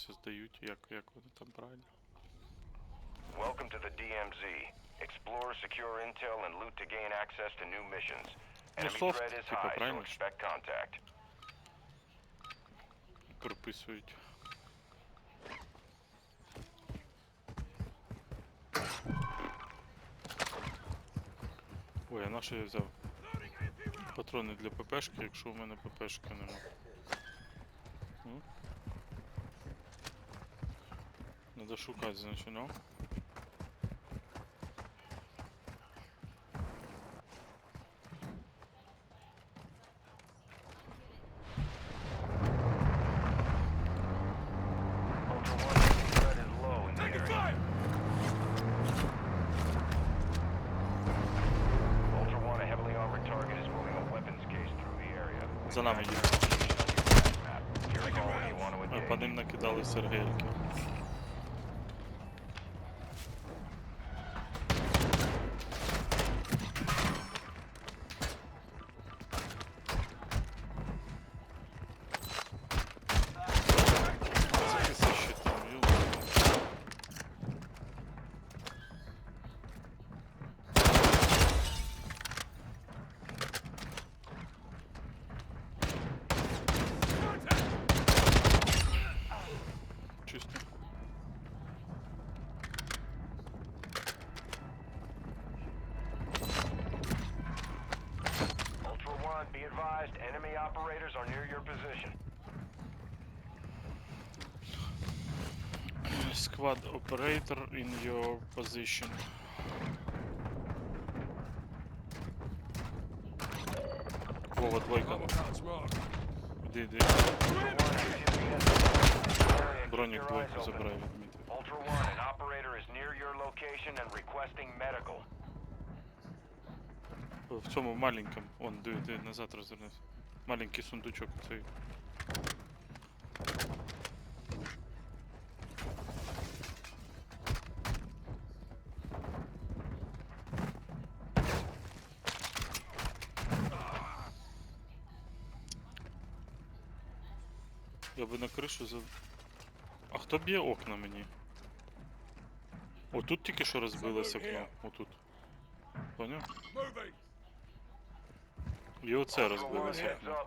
создають, як, як вони там правильно. Welcome to the DMZ. Explore, secure intel, and loot to gain access to new missions. Enemy soft, threat is high, so expect contact. Прописують. Ой, а на що я взяв? Патрони для ППшки, якщо у мене ППшки нема. М? Надо шукати, значить, ну. Ultra One, enemy threat is low in the area. Ultra One, a heavily armored target is moving a weapons case through the area. За нами їде. По ним накидали сергельки. Це ти ще там, йо. Чисто. Ultra One, be advised, enemy operators are near your position. Squad operator in your position. Вова, двойка. Іди, іди. Бронік двойку забирай відмітив. Ultra One, an operator is near your location and requesting medical. В цьому маленькому, он, диви, диви, назад розвернись. Маленький сундучок цей. Я би на кришу за. А хто б'є окна мені? Отут тільки що розбилось окно. Отут. Поняв? І оце розбилось окно.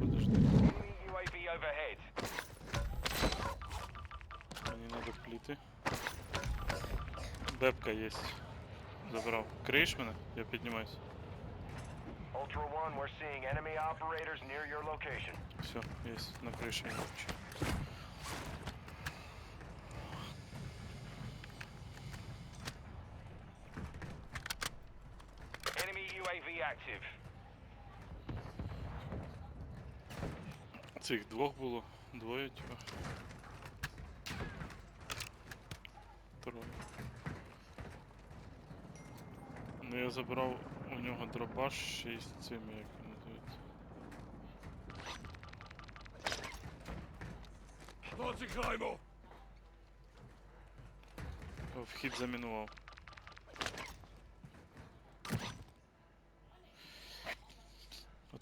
Подожди. Enemy UAV overhead. Мені надо пліти. Бепка є. Забрав. Криєш мене? Я піднімаюсь. Ultra One, we're seeing enemy operators near your location. Все, є. На криші. я бачу. Enemy UAV active. Цих двох було. Двоє, типа. Троє. Ну я забрав у нього дробаш ще й з цими, як він називається. Вхід замінував.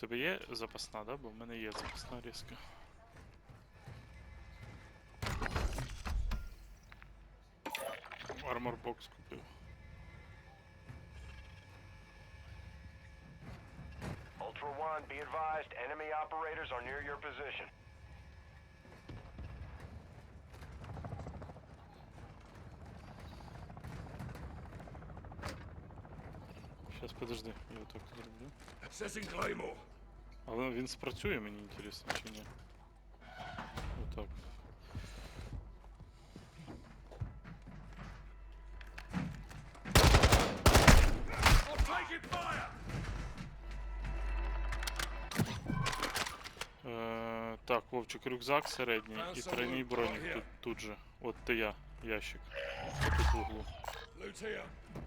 Тебе є запасна, да? Бо в мене є запасна різка. Армор бокс купив. Ultra One, be advised, enemy operators are near your position. Щас подожди, я так зроблю. Але він спрацює, мені інтересно, чи ні. так. I'm taking fire! Е, так, Вовчик, рюкзак середній і тройний бронік тут, тут же. От ти я, ящик. Тут в углу,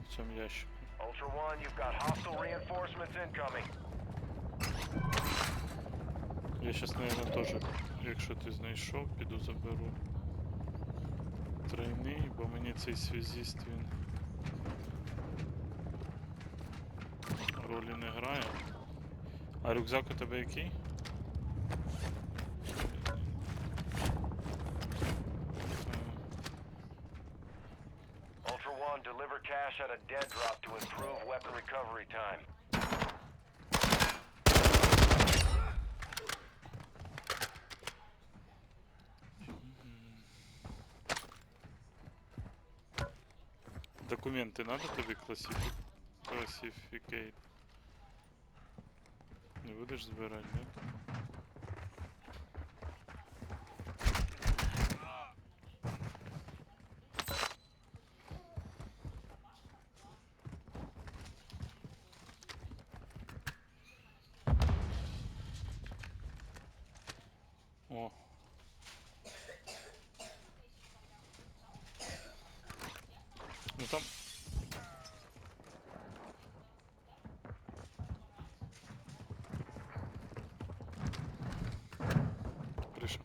в цьому ящику. Ultra One, you've got hostile reinforcements incoming. Я щас, наверное, теж, якщо ти знайшов, піду заберу. Тройний, бо мені цей связіст він ролі не грає. А рюкзак у тебе який? deliver cash at a dead drop to improve weapon recovery time. Документи надо тобі класифі... класифікейт? Не будеш збирати, да? Ну там. Криша.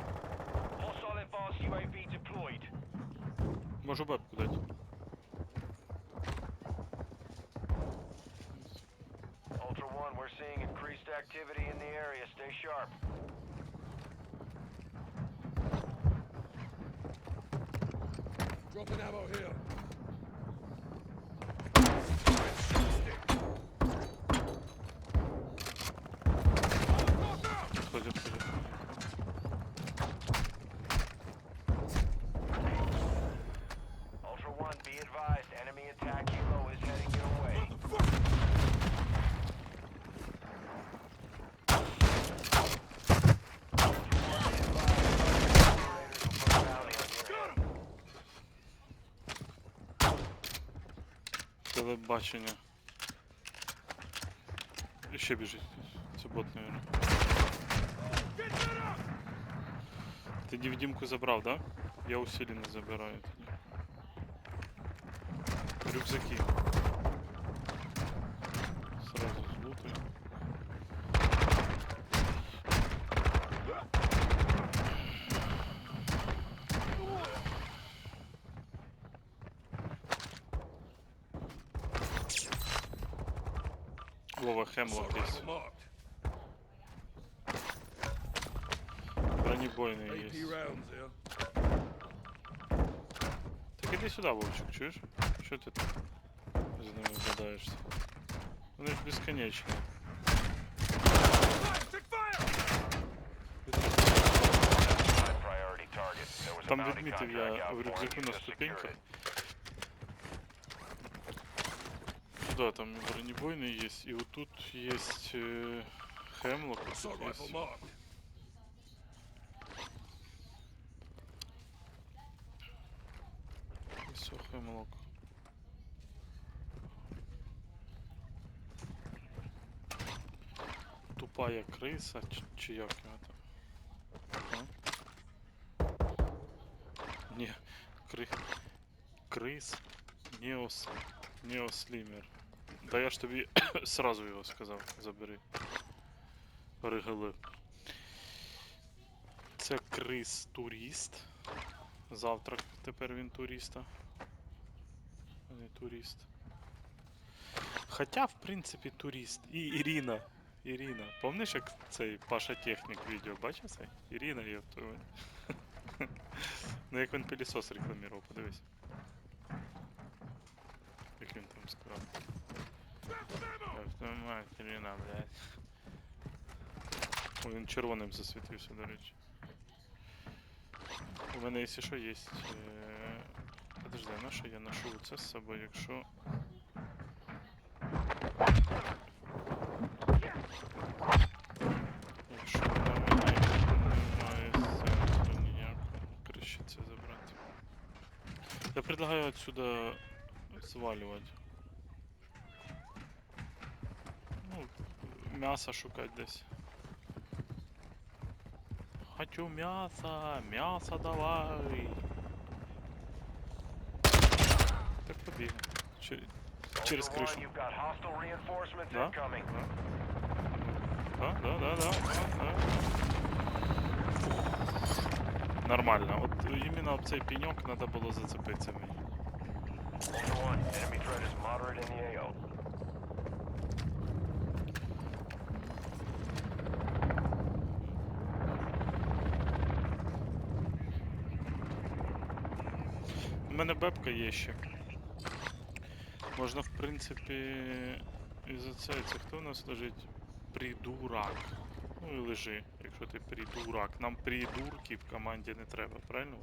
Hostile advanced UAV deployed. Можу бабку дати. Ultra One, we're seeing increased activity in the area. Stay sharp. Dropping ammo here. Сходи, сходи. Ultra One, be advised, enemy attack helo is heading your way. Телебачення. І ще біжить. Це бот, наверное. Ти невидимку забрав, да? Я усиленно забираю тоді. Рюкзаки. Сразу злутаю. Вова Хемлок Assault там за ними вгадаєшся? Вони ж безконечні. Take fire! High priority target. There was a Там bounty відмітив contract я out в for it. рюкзаку You на just secured ступеньках. it. Да, там и бронебойный есть, и вот тут есть э, Хемлок, вот Assault тут rifle есть. Marked. И. Тупая криса, чи, чи там? Ні, кри... крис Неос... Неослімер. Да я ж тобі сразу його сказав, забери. Ригали. Це крис турист. Завтрак тепер він туриста. А не турист. Хоча, в принципі, турист. І Ірина. Ірина. Помниш, як цей Паша Технік відео бачив цей? Ірина є Ну як він пилісос рекламував, подивись. Як він там сказав. Автомат, Ірина, блядь. О, він червоним засвітився, до речі. У мене, якщо що, є. Завжди наше, я ношу це з собою, якщо. Якщо там немає сенсу ніякого краще це забрати. Я предлагаю отсюда сваливать. Ну, мясо шукать здесь. Хочу мясо! Мясо давай! Побігли. Чер- Через кришу. Да? Да, да, да, да. да, да. Нормально. От іменно об цей пеньок треба було зацепитися мені. У мене бебка є ще. Можна, в принципі, і за це. Це хто у нас лежить? Придурак. Ну і лежи, якщо ти придурак. Нам придурки в команді не треба, правильно?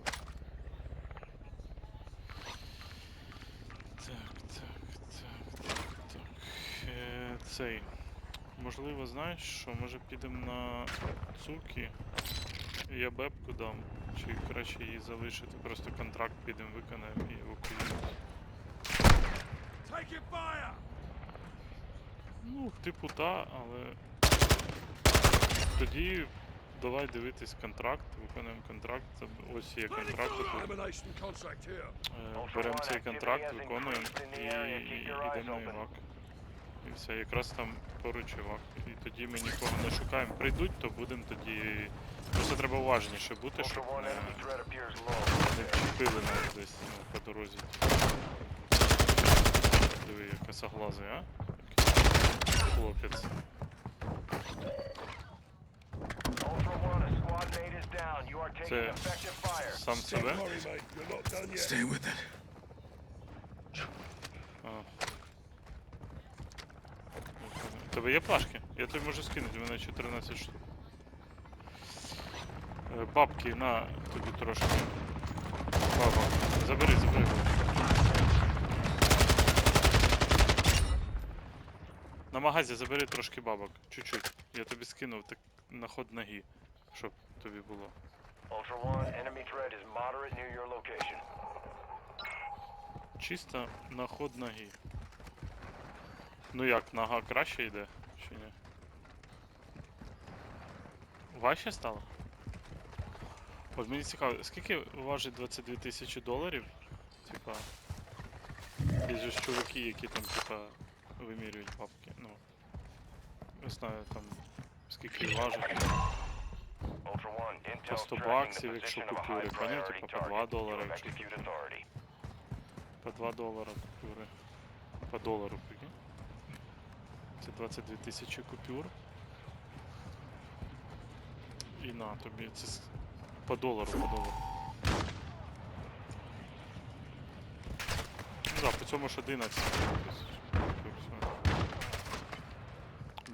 Так, так, так, так, так. Е, цей. Можливо, знаєш що, може підемо на цуки. Я бебку дам. Чи краще її залишити, просто контракт підемо виконаємо і евакуюємо. Ну, типу, та, але. Тоді давай дивитись контракт, виконуємо контракт. Це Ось є контракт. е, Беремо цей контракт, виконуємо і, і йдемо на івак. І все, якраз там поруч івак. І тоді ми нікого не шукаємо. Прийдуть, то будемо тоді. Просто треба уважніше бути, щоб не, не вчепили нас десь ну, по дорозі. Диви, яка соглази, а? Хлопець. Ultra One, a squad mate is down. You are taking Це сам себе? Stay with it. А. У Тебе є плашки? Я тобі можу скинути, у мене 14 штук. Е, Бабки, на тобі трошки. Баба. Забери, забери. На магазі забери трошки бабок. Чуть-чуть. Я тобі скинув так на ход ноги, щоб тобі було. Ultra One, enemy threat is moderate near your location. Чисто на ход ноги. Ну як, нога краще йде, чи ні? Важче стало? От мені цікаво, скільки важить 22 тисячі доларів? Типа. Є ж чуваки, які там, типа, вимірюють бабки. Ну. Не знаю там скільки важить. По 100 tracking the баксів, якщо купюри, поняв? Типа по 2 долара, якщо купюри. По 2 долара купюри. По долару, прикинь. Це 22 тисячі купюр. І на тобі. Це по долару, по долару. Ну да, по цьому ж 11. Тобто, це все.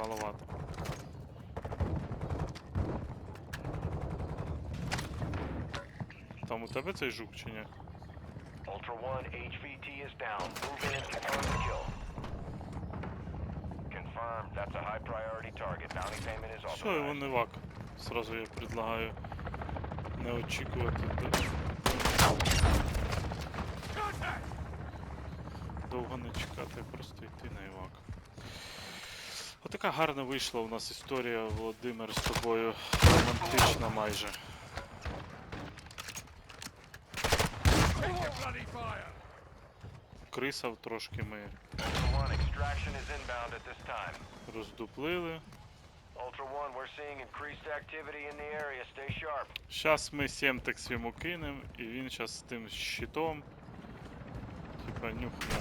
Маловато. Там у тебе цей жук чи ні? Ultra One, HVT is down. Move in and confirm the kill. Confirmed. That's a high priority target. Bounty payment is Все, його authorized. не вак. Сразу я предлагаю не очікувати до- Contact! довго не чекати, просто йти на івак. Отака гарна вийшла у нас історія, Володимир, з тобою. Романтична майже. Крисав трошки ми роздуплили. Щас ми Семтекс йому кинем, і він щас з тим щитом. Типа нюхне.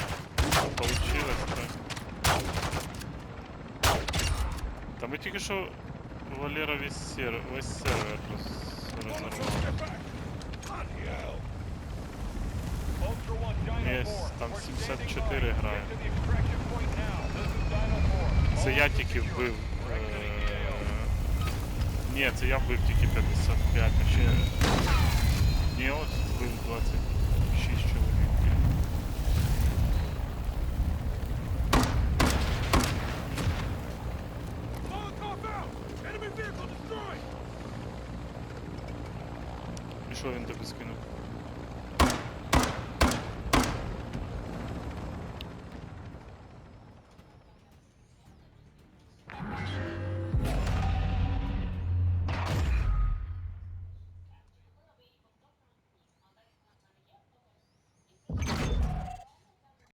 Получилось так. Та ми тільки що Валера весь, сер... весь сервер 4. там 74 standing грає. Get to the extraction point now. This is Dino 4. Це я тільки вбив. Е... Ні, це я вбив тільки 55, а ще. Ні, ось вбив 26 що він тобі скинув?